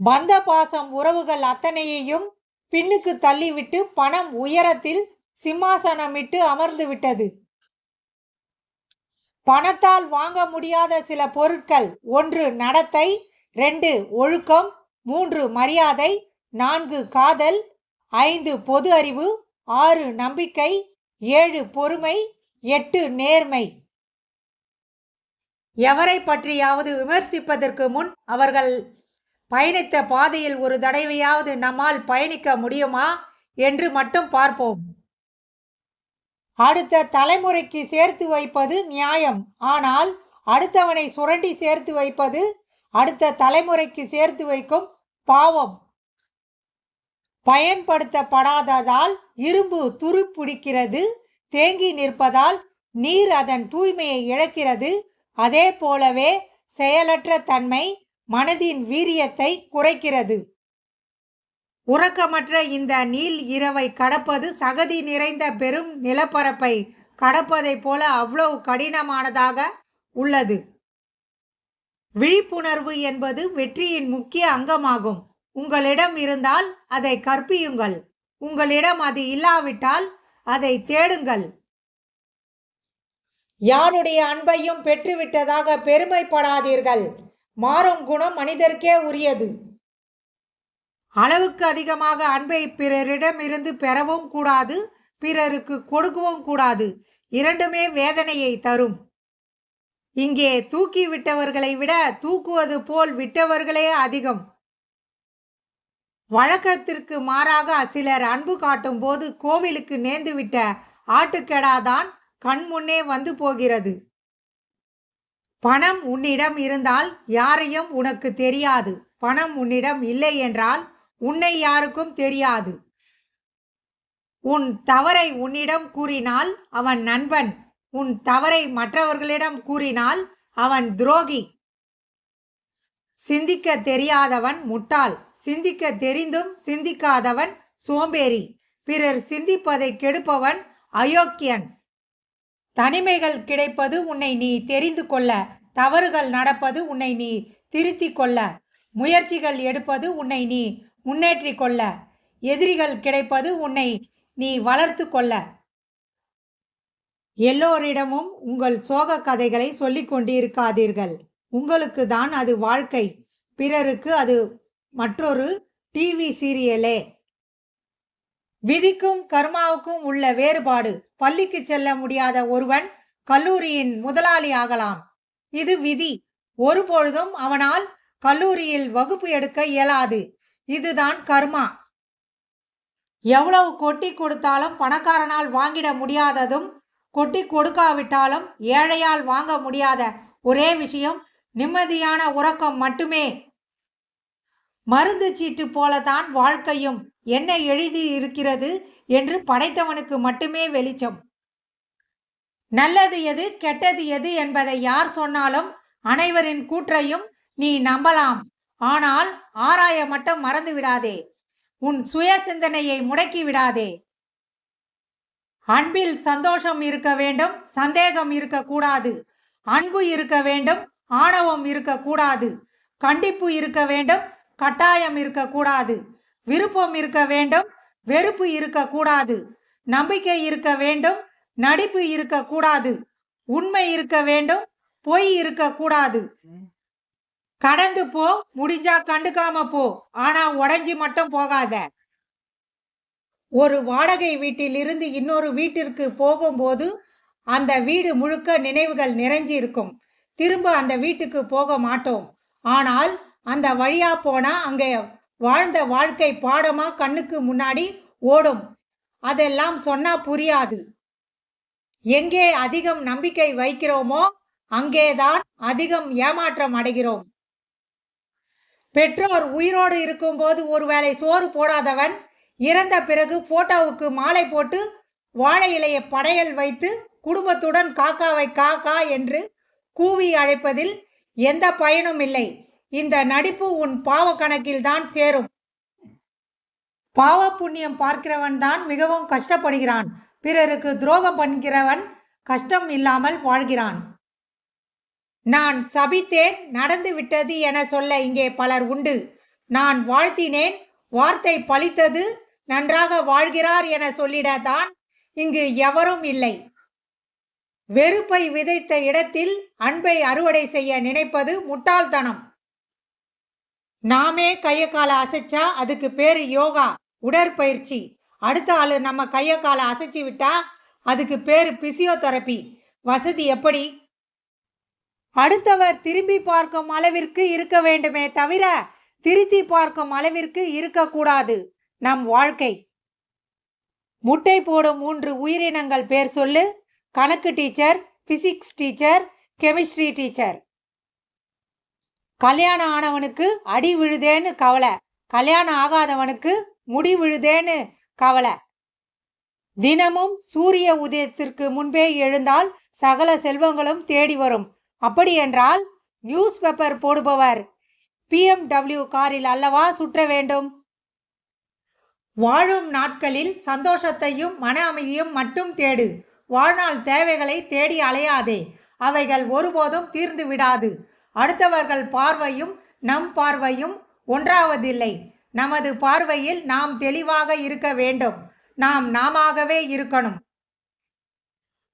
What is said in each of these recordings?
பந்த பாசம் உறவுகள் அத்தனையையும் பின்னுக்கு தள்ளிவிட்டு பணம் உயரத்தில் சிம்மாசனமிட்டு அமர்ந்து விட்டது. பணத்தால் வாங்க முடியாத சில பொருட்கள் ஒன்று நடத்தை ரெண்டு ஒழுக்கம் மூன்று மரியாதை நான்கு காதல் ஐந்து பொது அறிவு ஆறு நம்பிக்கை ஏழு பொறுமை எட்டு நேர்மை. எவரை பற்றியாவது விமர்சிப்பதற்கு முன் அவர்கள் பயணித்த பாதையில் ஒரு தடவையாவது நம்மால் பயணிக்க முடியுமா என்று மட்டும் பார்ப்போம். அடுத்த தலைமுறைக்கு சேர்த்து வைப்பது நியாயம். ஆனால் அடுத்தவனை சுரண்டி சேர்த்து வைப்பது அடுத்த தலைமுறைக்கு சேர்த்து வைக்கும் பாவம். பயன்படுத்தப்படாததால் இரும்பு துருப்பிடிக்கிறது தேங்கி நிற்பதால் நீர் அதன் தூய்மையை இழக்கிறது. அதே போலவே செயலற்ற தன்மை மனதின் வீரியத்தை குறைக்கிறது. உறக்கமற்ற இந்த நீல் இரவை கடப்பது சகதி நிறைந்த பெரும் நிலப்பரப்பை கடப்பதைப் போல அவ்வளவு கடினமானதாக உள்ளது. விழிப்புணர்வு என்பது வெற்றியின் முக்கிய அங்கமாகும். உங்களிடம் இருந்தால் அதை கற்பியுங்கள். உங்களிடம் அது இல்லாவிட்டால் அதை தேடுங்கள். யாருடைய அன்பையும் பெற்றுவிட்டதாக பெருமைப்படாதீர்கள். மாறும் குணம் மனிதருக்கே உரியது. அளவுக்கு அதிகமாக அன்பை பிறரிடமிருந்து பெறவும் கூடாது பிறருக்கு கொடுக்கவும் கூடாது. இரண்டுமே வேதனையை தரும். இங்கே தூக்கி விட்டவர்களை விட தூக்குவது போல் விட்டவர்களே அதிகம். வழக்கத்திற்கு மாறாக சிலர் அன்பு காட்டும் போது கோவிலுக்கு நேர்ந்துவிட்ட ஆட்டுக்கெடாதான் கண் முன்னே வந்து போகிறது. பணம் உன்னிடம் இருந்தால் யாரையும் உனக்கு தெரியாது. பணம் உன்னிடம் இல்லை என்றால் உன்னை யாருக்கும் தெரியாது. உன் தவறை உன்னிடம் கூறினால் அவன் நண்பன். உன் தவறை மற்றவர்களிடம் கூறினால் அவன் துரோகி. சிந்திக்க தெரியாதவன் முட்டாள். சிந்திக்க தெரிந்தும் சிந்திக்காதவன் சோம்பேறி. பிறர் சிந்திப்பதை கெடுப்பவன் அயோக்கியன். தனிமைகள் கிடைப்பது உன்னை நீ தெரிந்து கொள்ள தவறுகள் நடப்பது உன்னை நீ திருத்திக் கொள்ள முயற்சிகள் எடுப்பது உன்னை நீ முன்னேற்றிக் கொள்ள எதிரிகள் கிடைப்பது உன்னை நீ வளர்த்து கொள்ள. எல்லோரிடமும் உங்கள் சோக கதைகளை சொல்லிக் கொண்டிருக்காதீர்கள். உங்களுக்கு தான் அது வாழ்க்கை. பிறருக்கு அது மற்றொரு டிவி சீரியலே விதிக்கும் கர்மாவுக்கும் உள்ள வேறுபாடு. பள்ளிக்கு செல்ல முடியாத ஒருவன் கல்லூரியின் முதலாளி ஆகலாம். இது விதி. ஒருபொழுதும் அவனால் கல்லூரியில் வகுப்பு எடுக்க இயலாது. இதுதான் கர்மா. எவ்வளவு கொட்டி கொடுத்தாலும் பணக்காரனால் வாங்கிட முடியாததும் கொட்டி கொடுக்காவிட்டாலும் ஏழையால் வாங்க முடியாத ஒரே விஷயம் நிம்மதியான உறக்கம் மட்டுமே. மருந்து சீட்டு போலதான் வாழ்க்கையும். என்ன எழுதி இருக்கிறது என்று படைத்தவனுக்கு மட்டுமே வெளிச்சம். நல்லது எது கெட்டது எது என்பதை யார் சொன்னாலும் அனைவரின் கூற்றையும் நீ நம்பலாம். ஆனால் ஆராய மட்டும் மறந்து விடாதே. உன் சுய சிந்தனையை முடக்கி விடாதே. அன்பில் சந்தோஷம் இருக்க வேண்டும் சந்தேகம் இருக்கக்கூடாது அன்பு இருக்க வேண்டும் ஆணவம் இருக்கக்கூடாது கண்டிப்பு இருக்க வேண்டும் கட்டாயம் இருக்கக்கூடாது விருப்பம் இருக்க வேண்டும் வெறுப்பு இருக்கக்கூடாது நம்பிக்கை இருக்க வேண்டும் நடிப்பு இருக்கக்கூடாது உண்மை இருக்க வேண்டும் பொய் இருக்கக்கூடாது கடந்து போ முடிஞ்சா கண்டுக்காம போ ஆனா உடஞ்சி மட்டும் போகாத. ஒரு வாடகை வீட்டில் இருந்து இன்னொரு வீட்டிற்கு போகும்போது அந்த வீடு முழுக்க நினைவுகள் நிறைஞ்சி இருக்கும் திரும்ப அந்த வீட்டுக்கு போக மாட்டோம். ஆனால் அந்த வழியா போனா அங்கே வாழ்ந்த வாழ்க்கை பாடமா கண்ணுக்கு முன்னாடி ஓடும். அதெல்லாம் சொன்னா புரியாது. எங்கே அதிகம் நம்பிக்கை வைக்கிறோமோ அங்கேதான் அதிகம் ஏமாற்றம் அடைகிறோம். பெற்றோர் உயிரோடு இருக்கும்போது ஒருவேளை சோறு போடாதவன் இறந்த பிறகு போட்டோவுக்கு மாலை போட்டு வாழை இலைய படையல் வைத்து குடும்பத்துடன் காக்காவை காக்கா என்று கூவி அழைப்பதில் எந்த பயனும் இல்லை. இந்த நடிப்பு உன் பாவ கணக்கில் தான் சேரும். பாவ புண்ணியம் பார்க்கிறவன் தான் மிகவும் கஷ்டப்படுகிறான். பிறருக்கு துரோகம் பண்ணுகிறவன் கஷ்டம் இல்லாமல் வாழ்கிறான். நான் சபித்தேன் நடந்து விட்டது என சொல்ல இங்கே பலர் உண்டு. நான் வாழ்த்தினேன் வார்த்தை பழித்தது நன்றாக வாழ்கிறார் என சொல்லிடத்தான் இங்கு எவரும் இல்லை. வெறுப்பை விதைத்த இடத்தில் அன்பை அறுவடை செய்ய நினைப்பது முட்டாள்தனம். நாமே கையை காலை அசைச்சா அதுக்கு பேர் யோகா உடற்பயிற்சி. அடுத்த ஆள் நம்ம கையை காலை அசைச்சு விட்டா அதுக்கு பேர் பிசியோதெரபி. வசதி எப்படி? அடுத்தவர் திரும்பி பார்க்கும் அளவிற்கு இருக்க வேண்டுமே தவிர திருத்தி பார்க்கும் அளவிற்கு இருக்கக்கூடாது நம் வாழ்க்கை. முட்டை போடும் மூன்று உயிரினங்கள் பேர் சொல்லு. கணக்கு teacher physics teacher chemistry teacher. கல்யாணம் ஆனவனுக்கு அடி விழுதேன்னு கவலை. கல்யாணம் ஆகாதவனுக்கு முடி விழுதேன்னு கவலை. தினமும் சூரிய உதயத்திற்கு முன்பே எழுந்தால் சகல செல்வங்களும் தேடி வரும். அப்படி என்றால் நியூஸ் பேப்பர் போடுபவர். பிஎம்டபிள்யூ காரில் அல்லவா சுற்ற வேண்டும்? வாழும் நாட்களில் சந்தோஷத்தையும் மன அமைதியும் மட்டும் தேடு. வாழ்நாள் தேவைகளை தேடி அலையாதே. அவைகள் ஒருபோதும் தீர்ந்து விடாது. அடுத்தவர்கள் பார்வையும் நம் பார்வையும் ஒன்றாவதில்லை. நமது பார்வையில் நாம் தெளிவாக இருக்க வேண்டும். நாம் நாமாகவே இருக்கணும்.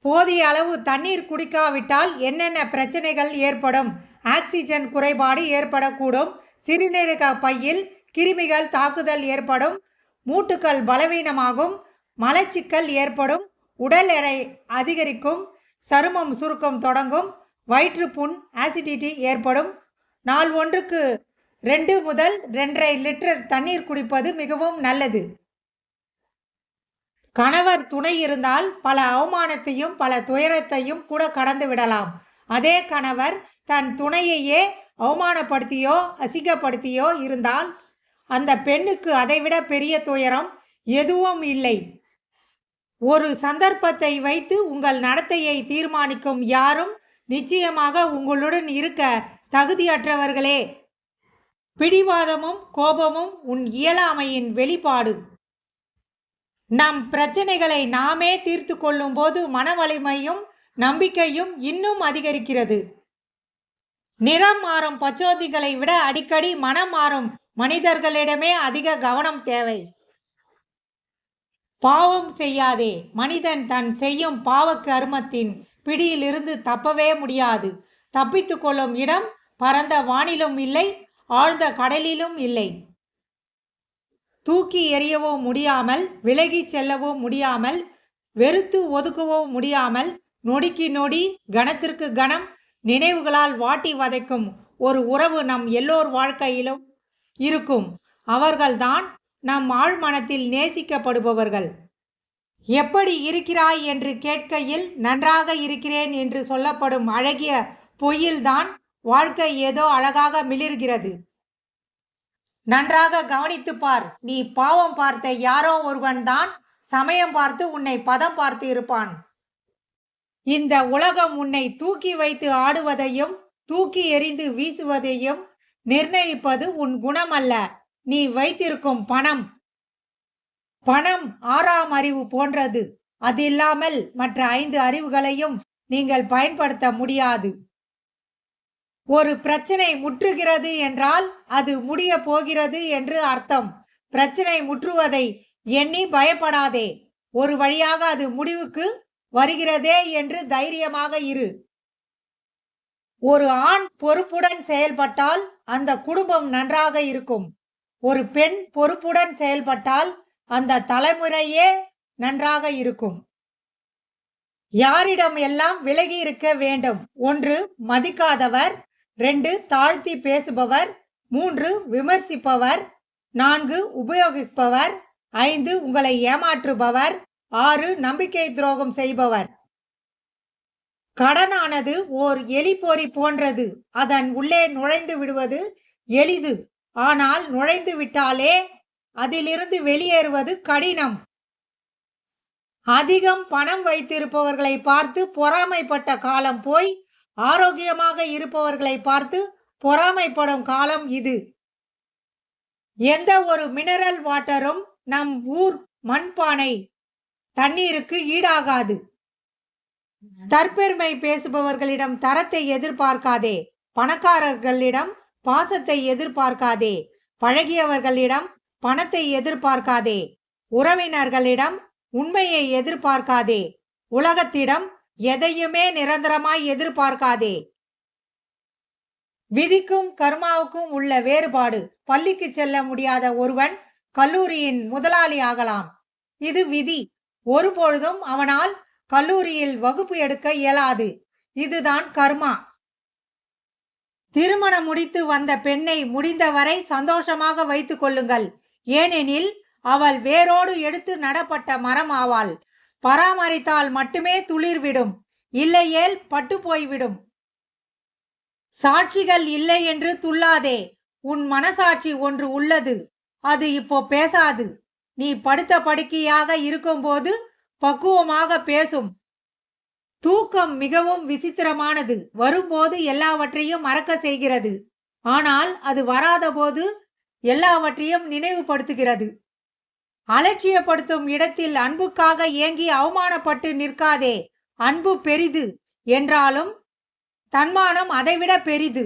போதிய அளவு தண்ணீர் குடிக்காவிட்டால் என்னென்ன பிரச்சனைகள் ஏற்படும்? ஆக்சிஜன் குறைபாடு ஏற்படக்கூடும். சிறுநீரக பையில் கிருமிகள் தாக்குதல் ஏற்படும். மூட்டுக்கள் பலவீனமாகும். மலச்சிக்கல் ஏற்படும். உடல் எடை அதிகரிக்கும். சருமம் சுருக்கம் தொடங்கும். வயிற்றுப்புண் ஆசிடிட்டி ஏற்படும். நாள் ஒன்றுக்கு ரெண்டு முதல் ரெண்டரை லிட்டர் தண்ணீர் குடிப்பது மிகவும் நல்லது. கணவர் துணை இருந்தால் பல அவமானத்தையும் பல துயரத்தையும் கூட கடந்து விடலாம். அதே கணவர் தன் துணையையே அவமானப்படுத்தியோ அசிங்கப்படுத்தியோ இருந்தால் அந்த பெண்ணுக்கு அதைவிட பெரிய துயரம் எதுவும் இல்லை. ஒரு சந்தர்ப்பத்தை வைத்து உங்கள் நடத்தையை தீர்மானிக்கும் யாரும் நிச்சயமாக உங்களுடன் இருக்க தகுதியற்றவர்களே. பிடிவாதமும் கோபமும் உன் இயலாமையின் வெளிப்பாடு. நம் பிரச்சனைகளை நாமே தீர்த்து கொள்ளும் போது மன வலிமையும் நம்பிக்கையும் இன்னும் அதிகரிக்கிறது. நிறம் மாறும் பச்சோதிகளை விட அடிக்கடி மனம் மாறும் மனிதர்களிடமே அதிக கவனம் தேவை. பாவம் செய்யாதே. மனிதன் தன் செய்யும் பாவ கர்மத்தின் பிடியிலிருந்து தப்பவே முடியாது. தப்பித்து கொள்ளும் இடம் பரந்த வானிலும் இல்லை ஆழ்ந்த கடலிலும் இல்லை. தூக்கி எறியவோ முடியாமல் விலகி செல்லவோ முடியாமல் வெறுத்து ஒதுக்கவோ முடியாமல் நொடிக்கு நொடி கணத்திற்கு கணம் நினைவுகளால் வாட்டி வதைக்கும் ஒரு உறவு நம் எல்லோர் வாழ்க்கையிலும் இருக்கும். அவர்கள்தான் நம் ஆழ்மனத்தில் நேசிக்கப்படுபவர்கள். எப்படி இருக்கிறாய் என்று கேட்கையில் நன்றாக இருக்கிறேன் என்று சொல்லப்படும் அழகிய பொய்யில்தான் வாழ்க்கை ஏதோ அழகாக மிளிர்கிறது. நன்றாக கவனித்துப் பார். நீ பாவம் பார்த்த யாரோ ஒருவன்தான் சமயம் பார்த்து உன்னை பதம் பார்த்து இருப்பான். இந்த உலகம் உன்னை தூக்கி வைத்து ஆடுவதையும் தூக்கி எறிந்து வீசுவதையும் நிர்ணயிப்பது உன் குணம் அல்ல நீ வைத்திருக்கும் பணம் பணம் ஆறாம் அறிவு போன்றது. அது இல்லாமல் மற்ற ஐந்து அறிவுகளையும் நீங்கள் பயன்படுத்த முடியாது. ஒரு பிரச்சனை முற்றுகிறது என்றால் அது முடிய போகிறது என்று அர்த்தம். பிரச்சனை முற்றுவதை எண்ணி பயப்படாதே. ஒரு வழியாக அது முடிவுக்கு வருகிறதே என்று தைரியமாக இரு. ஒரு ஆண் பொறுப்புடன் செயல்பட்டால் அந்த குடும்பம் நன்றாக இருக்கும். ஒரு பெண் பொறுப்புடன் செயல்பட்டால் அந்த தலைமுறையே நன்றாக இருக்கும். யாரிடம் எல்லாம் விலகி இருக்க வேண்டும்? ஒன்று மதிக்காதவர். ரெண்டு தாழ்த்தி பேசுபவர். மூன்று விமர்சிப்பவர். நான்கு உபயோகிப்பவர். ஐந்து உங்களை ஏமாற்றுபவர். ஆறு நம்பிக்கை துரோகம் செய்பவர். கடனானது ஓர் எலிப்பொறி போன்றது. அதன் உள்ளே நுழைந்து விடுவது எளிது. ஆனால் நுழைந்து விட்டாலே அதிலிருந்து வெளியேறுவது கடினம். அதிகம் பணம் வைத்திருப்பவர்களை பார்த்து பொறாமைப்பட்ட காலம் போய் ஆரோக்கியமாக இருப்பவர்களை பார்த்து பொறாமைப்படும் காலம் இது. எந்த ஒரு மினரல் வாட்டரும் நம் ஊர் மண்பானை தண்ணீருக்கு ஈடாகாது. தற்பெருமை பேசுபவர்களிடம் தரத்தை எதிர்பார்க்காதே. பணக்காரர்களிடம் பாசத்தை எதிர்பார்க்காதே. பழகியவர்களிடம் பணத்தை எதிர்பார்க்காதே. உறவினர்களிடம் உண்மையை எதிர்பார்க்காதே. உலகத்திடம் எதையுமே நிரந்தரமாய் எதிர்பார்க்காதே. விதிக்கும் கர்மாவுக்கும் உள்ள வேறுபாடு பள்ளிக்கு செல்ல முடியாத ஒருவன் கல்லூரியின் முதலாளி ஆகலாம். இது விதி. ஒருபொழுதும் அவனால் கல்லூரியில் வகுப்பு எடுக்க இயலாது. இதுதான் கர்மா. திருமணம் முடித்து வந்த பெண்ணை முடிந்தவரை சந்தோஷமாக வைத்துக் கொள்ளுங்கள். ஏனெனில் அவள் வேரோடு எடுத்து நடப்பட்ட மரம் ஆவாள் பராமரித்தால் மட்டுமே துளிர்விடும். இல்லையேல் பட்டு போய்விடும் சாட்சிகள் இல்லை என்று துள்ளாதே. உன் மனசாட்சி ஒன்று உள்ளது. அது இப்போ பேசாது. நீ படுத்த படுக்கையாக இருக்கும்போது பக்குவமாக பேசும். தூக்கம் மிகவும் விசித்திரமானது. வரும்போது எல்லாவற்றையும் மறக்க செய்கிறது. ஆனால் அது வராத போது எல்லாவற்றையும் நினைவுபடுத்துகிறது. அலட்சியப்படுத்தும் இடத்தில் அன்புக்காக ஏங்கி அவமானப்பட்டு நிற்காதே. அன்பு பெரிது என்றாலும் தன்மானம் அதைவிட பெரிது.